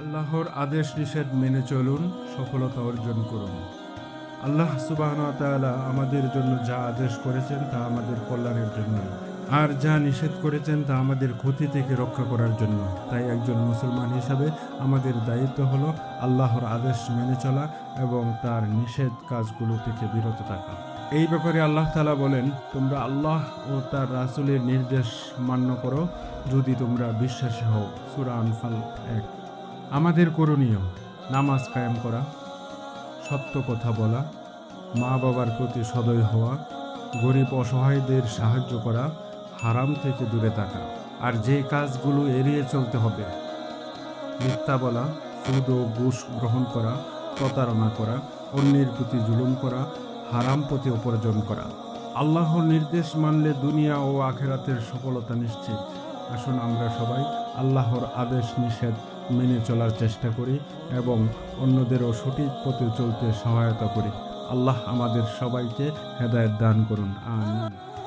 আল্লাহর আদেশ নিষেধ মেনে চলুন, সফলতা অর্জন করুন। আল্লাহ সুবাহ আমাদের জন্য যা আদেশ করেছেন তা আমাদের কল্যাণের জন্য। আর যা নিষেধ করেছেন তা আমাদের ক্ষতি থেকে রক্ষা করার জন্য। তাই একজন মুসলমান হিসাবে আমাদের দায়িত্ব হলো আল্লাহর আদেশ মেনে চলা এবং তার নিষেধ কাজগুলো থেকে বিরত থাকা। এই ব্যাপারে আল্লাহ তালা বলেন, তোমরা আল্লাহ ও তার রাসুলের নির্দেশ মান্য করো। যদি তোমরা বিশ্বাসী হও। সুরা আনফাল এক। আমাদের করণীয়, নামাজ কায়েম করা, সত্য কথা বলা, মা বাবার প্রতি সদয় হওয়া, গরিব অসহায়দের সাহায্য করা, হারাম থেকে দূরে থাকা। আর যে কাজগুলো এড়িয়ে চলতে হবে, মিথ্যা বলা, সুদ ও ঘুষ গ্রহণ করা, প্রতারণা করা, অন্যের প্রতি জুলুম করা, হারাম পথে উপার্জন করা। আল্লাহর নির্দেশ মানলে দুনিয়া ও আখেরাতের সফলতা নিশ্চিত। আসুন আমরা সবাই আল্লাহর আদেশ নিষেধ মেনে চলার চেষ্টা করি এবং অন্যদেরও সঠিক পথে চলতে সহায়তা করি। আল্লাহ আমাদের সবাইকে হেদায়ত দান করুন। আমিন।